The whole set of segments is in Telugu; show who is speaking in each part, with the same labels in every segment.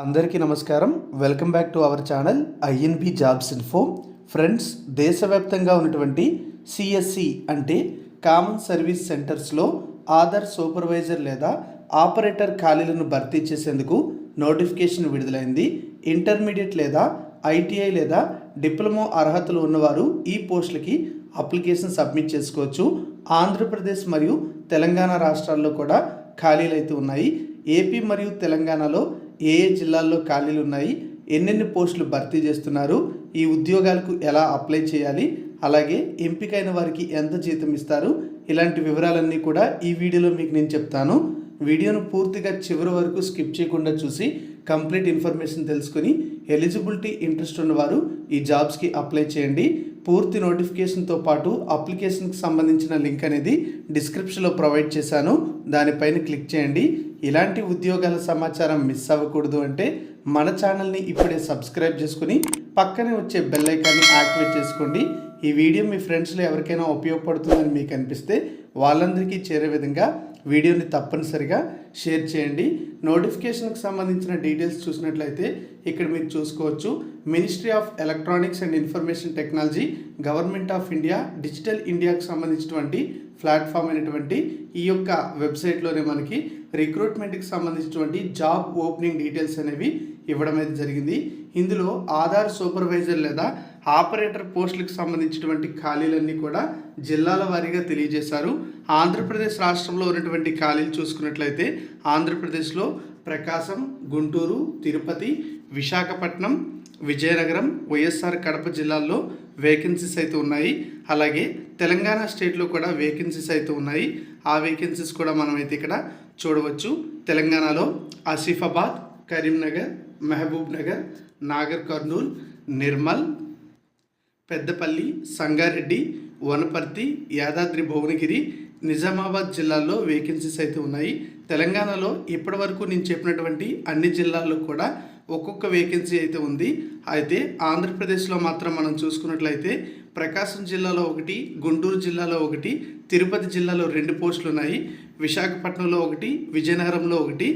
Speaker 1: అందరికీ నమస్కారం. Welcome back to our channel INB jobs info friends దేశవ్యాప్తంగా ఉన్నటువంటి సిఎస్సి అంటే కామన్ సర్వీస్ సెంటర్స్లో ఆధార్ సూపర్వైజర్ లేదా ఆపరేటర్ ఖాళీలను భర్తీ చేసేందుకు నోటిఫికేషన్ విడుదలైంది. ఇంటర్మీడియట్ లేదా ఐటీఐ లేదా డిప్లొమా అర్హతలు ఉన్నవారు ఈ పోస్టులకి అప్లికేషన్ సబ్మిట్ చేసుకోవచ్చు. ఆంధ్రప్రదేశ్ మరియు తెలంగాణ రాష్ట్రాల్లో కూడా ఖాళీలు అయితే ఉన్నాయి. ఏపీ మరియు తెలంగాణలో ఏ ఏ జిల్లాల్లో ఖాళీలు ఉన్నాయి ఎన్నెన్ని పోస్టులు భర్తీ చేస్తున్నారు ఈ ఉద్యోగాలకు ఎలా అప్లై చేయాలి అలాగే ఎంపికైన వారికి ఎంత జీతం ఇస్తారు ఇలాంటి వివరాలన్నీ కూడా ఈ వీడియోలో మీకు నేను చెప్తాను. వీడియోను పూర్తిగా చివరి వరకు స్కిప్ చేయకుండా చూసి కంప్లీట్ ఇన్ఫర్మేషన్ తెలుసుకుని ఎలిజిబిలిటీ ఇంట్రెస్ట్ ఉన్నవారు ఈ జాబ్స్కి అప్లై చేయండి. పూర్తి నోటిఫికేషన్తో పాటు అప్లికేషన్కి సంబంధించిన లింక్ అనేది డిస్క్రిప్షన్లో ప్రొవైడ్ చేశాను. దానిపైన క్లిక్ చేయండి. ఇలాంటి ఉద్యోగాల సమాచారం మిస్ అవ్వకూడదు అంటే మన ఛానల్ని ఇప్పుడే సబ్స్క్రైబ్ చేసుకుని పక్కనే వచ్చే బెల్ ఐకాన్ని యాక్టివేట్ చేసుకోండి. ఈ వీడియో మీ ఫ్రెండ్స్లో ఎవరికైనా ఉపయోగపడుతుందని మీకు అనిపిస్తే వాళ్ళందరికీ చేరే విధంగా వీడియోని తప్పనిసరిగా షేర్ చేయండి. నోటిఫికేషన్కి సంబంధించిన డీటెయిల్స్ చూసినట్లయితే ఇక్కడ మీరు చూసుకోవచ్చు. Ministry of electronics and information technology government of India digital ఇండియాకు సంబంధించినటువంటి ప్లాట్ఫామ్ అయినటువంటి ఈ యొక్క వెబ్సైట్లోనే మనకి రిక్రూట్మెంట్కి సంబంధించినటువంటి జాబ్ ఓపెనింగ్ డీటెయిల్స్ అనేవి ఇవ్వడం అయితే జరిగింది. ఇందులో ఆధార్ సూపర్వైజర్ లేదా ఆపరేటర్ పోస్టులకు సంబంధించినటువంటి ఖాళీలన్నీ కూడా జిల్లాల వారీగా తెలియజేశారు. ఆంధ్రప్రదేశ్ రాష్ట్రంలో ఉన్నటువంటి ఖాళీలు చూసుకున్నట్లయితే ఆంధ్రప్రదేశ్లో ప్రకాశం గుంటూరు తిరుపతి విశాఖపట్నం విజయనగరం వైఎస్ఆర్ కడప జిల్లాల్లో వేకెన్సీస్ అయితే ఉన్నాయి. అలాగే తెలంగాణ స్టేట్లో కూడా వేకెన్సీస్ అయితే ఉన్నాయి. ఆ వేకెన్సీస్ కూడా మనమైతే ఇక్కడ చూడవచ్చు. తెలంగాణలో ఆసిఫాబాద్ కరీంనగర్ మహబూబ్ నగర్ నాగర్ కర్నూల్ నిర్మల్ పెద్దపల్లి సంగారెడ్డి వనపర్తి యాదాద్రి భువనగిరి నిజామాబాద్ జిల్లాల్లో వేకెన్సీస్ అయితే ఉన్నాయి. తెలంగాణలో ఇప్పటివరకు నేను చెప్పినటువంటి అన్ని జిల్లాల్లో కూడా ఒక్కొక్క వేకెన్సీ అయితే ఉంది. అయితే ఆంధ్రప్రదేశ్లో మాత్రం మనం చూసుకున్నట్లయితే ప్రకాశం జిల్లాలో ఒకటి గుంటూరు జిల్లాలో ఒకటి తిరుపతి జిల్లాలో రెండు పోస్టులు ఉన్నాయి విశాఖపట్నంలో ఒకటి విజయనగరంలో ఒకటి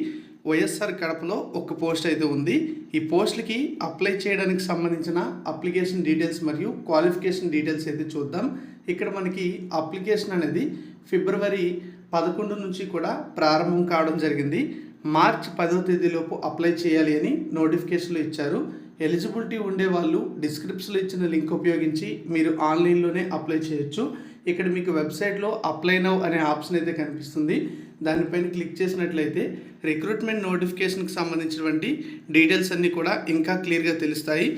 Speaker 1: వైఎస్ఆర్ కడపలో ఒక పోస్ట్ అయితే ఉంది. ఈ పోస్టులకి అప్లై చేయడానికి సంబంధించిన అప్లికేషన్ డీటెయిల్స్ మరియు క్వాలిఫికేషన్ డీటెయిల్స్ అయితే చూద్దాం. ఇక్కడ మనకి అప్లికేషన్ అనేది ఫిబ్రవరి పదకొండు నుంచి కూడా ప్రారంభం కావడం జరిగింది. మార్చ్ పదో తేదీలోపు అప్లై చేయాలి అని నోటిఫికేషన్లు ఇచ్చారు. ఎలిజిబిలిటీ ఉండే వాళ్ళు డిస్క్రిప్షన్లో ఇచ్చిన లింక్ ఉపయోగించి మీరు ఆన్లైన్లోనే అప్లై చేయొచ్చు. ఇక్కడ మీకు వెబ్సైట్లో అప్లై నవ్ అనే ఆప్షన్ అయితే కనిపిస్తుంది. దానిపైన క్లిక్ చేసినట్లయితే రిక్రూట్మెంట్ నోటిఫికేషన్కి సంబంధించినటువంటి డీటెయిల్స్ అన్నీ కూడా ఇంకా క్లియర్గా తెలుస్తాయి.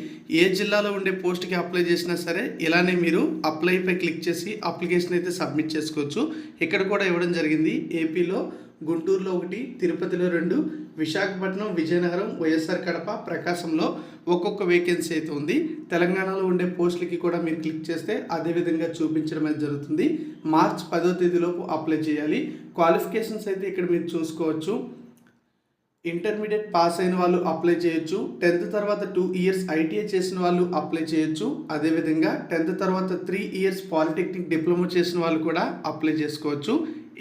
Speaker 1: ఏ జిల్లాలో ఉండే పోస్ట్కి అప్లై చేసినా సరే ఇలానే మీరు అప్లైపై క్లిక్ చేసి అప్లికేషన్ అయితే సబ్మిట్ చేసుకోవచ్చు. ఇక్కడ కూడా ఇవ్వడం జరిగింది. ఏపీలో గుంటూరులో ఒకటి తిరుపతిలో రెండు విశాఖపట్నం విజయనగరం వైఎస్ఆర్ కడప ప్రకాశంలో ఒక్కొక్క వేకెన్సీ అయితే ఉంది. తెలంగాణలో ఉండే పోస్టులకి కూడా మీరు క్లిక్ చేస్తే అదే విధంగా చూపించడం అనేది జరుగుతుంది. మార్చ్ పదో తేదీలోపు అప్లై చేయాలి. క్వాలిఫికేషన్స్ అయితే ఇక్కడ మీరు చూసుకోవచ్చు. ఇంటర్మీడియట్ పాస్ అయిన వాళ్ళు అప్లై చేయొచ్చు. టెన్త్ తర్వాత టూ ఇయర్స్ ఐటీఐ చేసిన వాళ్ళు అప్లై చేయొచ్చు. అదేవిధంగా టెన్త్ తర్వాత త్రీ ఇయర్స్ పాలిటెక్నిక్ డిప్లొమా చేసిన వాళ్ళు కూడా అప్లై చేసుకోవచ్చు.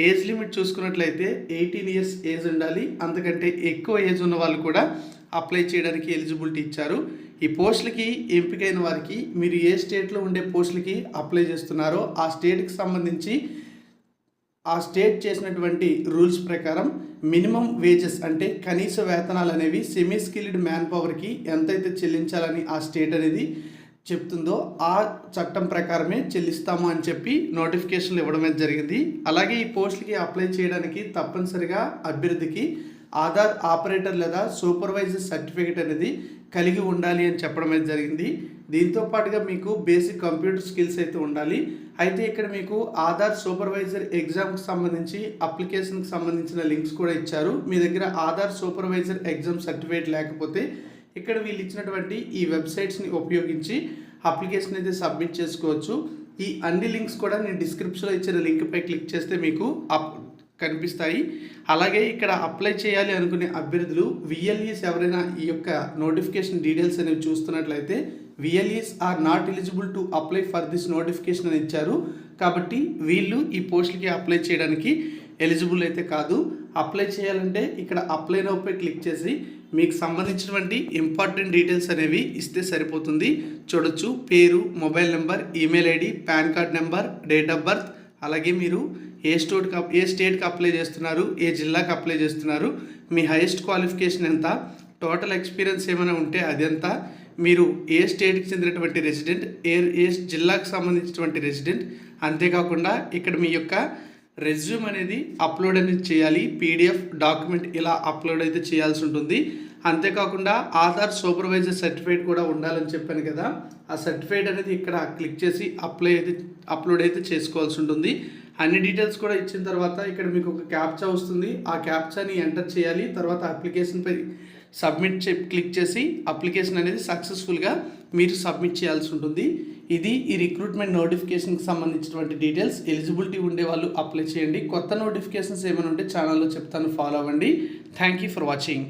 Speaker 1: ఏజ్ లిమిట్ చూసుకున్నట్లయితే ఎయిటీన్ ఇయర్స్ ఏజ్ ఉండాలి. అంతకంటే ఎక్కువ ఏజ్ ఉన్న వాళ్ళు కూడా అప్లై చేయడానికి ఎలిజిబిలిటీ ఇచ్చారు. ఈ పోస్టులకి ఎంపికైన వారికి మీరు ఏ స్టేట్లో ఉండే పోస్టులకి అప్లై చేస్తున్నారో ఆ స్టేట్కి సంబంధించి ఆ స్టేట్ చేసినటువంటి రూల్స్ ప్రకారం మినిమం వేజెస్ అంటే కనీస వేతనాలు అనేవి సెమీ స్కిల్డ్ మ్యాన్ పవర్కి ఎంతైతే చెల్లించాలని ఆ స్టేట్ అనేది చెప్తుందో ఆ చట్టం ప్రకారమే చెల్లిస్తాము అని చెప్పి నోటిఫికేషన్లు ఇవ్వడం జరిగింది. అలాగే ఈ పోస్టులకి అప్లై చేయడానికి తప్పనిసరిగా అభ్యర్థికి ఆధార్ ఆపరేటర్ లేదా సూపర్వైజర్ సర్టిఫికేట్ అనేది కలిగి ఉండాలి అని చెప్పడం జరిగింది. దీంతో పాటుగా మీకు బేసిక్ కంప్యూటర్ స్కిల్స్ అయితే ఉండాలి. అయితే ఇక్కడ మీకు ఆధార్ సూపర్వైజర్ ఎగ్జామ్కి సంబంధించి అప్లికేషన్కి సంబంధించిన లింక్స్ కూడా ఇచ్చారు. మీ దగ్గర ఆధార్ సూపర్వైజర్ ఎగ్జామ్ సర్టిఫికేట్ లేకపోతే ఇక్కడ వీళ్ళు ఇచ్చినటువంటి ఈ వెబ్సైట్స్ని ఉపయోగించి అప్లికేషన్ అయితే సబ్మిట్ చేసుకోవచ్చు. ఈ అన్ని లింక్స్ కూడా నేను డిస్క్రిప్షన్లో ఇచ్చిన లింక్పై క్లిక్ చేస్తే మీకు అప్ కనిపిస్తాయి. అలాగే ఇక్కడ అప్లై చేయాలి అనుకునే అభ్యర్థులు విఎల్ఈస్ ఎవరైనా ఈ యొక్క నోటిఫికేషన్ డీటెయిల్స్ అనేవి చూస్తున్నట్లయితే VLEs are not eligible to apply for this notification అని ఇచ్చారు. కాబట్టి వీళ్ళు ఈ పోస్టులకి అప్లై చేయడానికి ఎలిజిబుల్ అయితే కాదు. అప్లై చేయాలంటే ఇక్కడ అప్లై నౌపై క్లిక్ చేసి మీకు సంబంధించినటువంటి ఇంపార్టెంట్ డీటెయిల్స్ అనేవి ఇస్తే సరిపోతుంది. చూడొచ్చు. పేరు mobile number email ID PAN card number date of birth అలాగే మీరు ఏ స్టేట్కి అప్- ఏ స్టేట్కి అప్లై చేస్తున్నారు ఏ జిల్లాకి అప్లై చేస్తున్నారు మీ హైయెస్ట్ క్వాలిఫికేషన్ ఎంత టోటల్ ఎక్స్పీరియన్స్ ఏమైనా ఉంటే అదంతా మీరు ఏ స్టేట్కి చెందినటువంటి రెసిడెంట్ ఏ ఏ జిల్లాకు సంబంధించినటువంటి రెసిడెంట్ అంతేకాకుండా ఇక్కడ మీ యొక్క రెజ్యూమ్ అనేది అప్లోడ్ అనేది చేయాలి పీడిఎఫ్ డాక్యుమెంట్ ఇలా అప్లోడ్ అయితే చేయాల్సి ఉంటుంది. అంతేకాకుండా ఆధార్ సూపర్వైజర్ సర్టిఫికేట్ కూడా ఉండాలని చెప్పాను కదా ఆ సర్టిఫికేట్ అనేది ఇక్కడ క్లిక్ చేసి అప్లై అయితే అప్లోడ్ అయితే చేసుకోవాల్సి ఉంటుంది. అన్ని డీటెయిల్స్ కూడా ఇచ్చిన తర్వాత ఇక్కడ మీకు ఒక క్యాప్చా వస్తుంది. ఆ క్యాప్చాని ఎంటర్ చేయాలి తర్వాత అప్లికేషన్పై సబ్మిట్ చే క్లిక్ చేసి అప్లికేషన్ అనేది సక్సెస్ఫుల్గా మీరు సబ్మిట్ చేయాల్సి ఉంటుంది. ఇది ఈ రిక్రూట్మెంట్ నోటిఫికేషన్కి సంబంధించినటువంటి డీటెయిల్స్. ఎలిజిబిలిటీ ఉండే వాళ్ళు అప్లై చేయండి. కొత్త నోటిఫికేషన్స్ ఏమైనా ఉంటే ఛానల్లో చెప్తాను. ఫాలో అవ్వండి. Thank you for watching.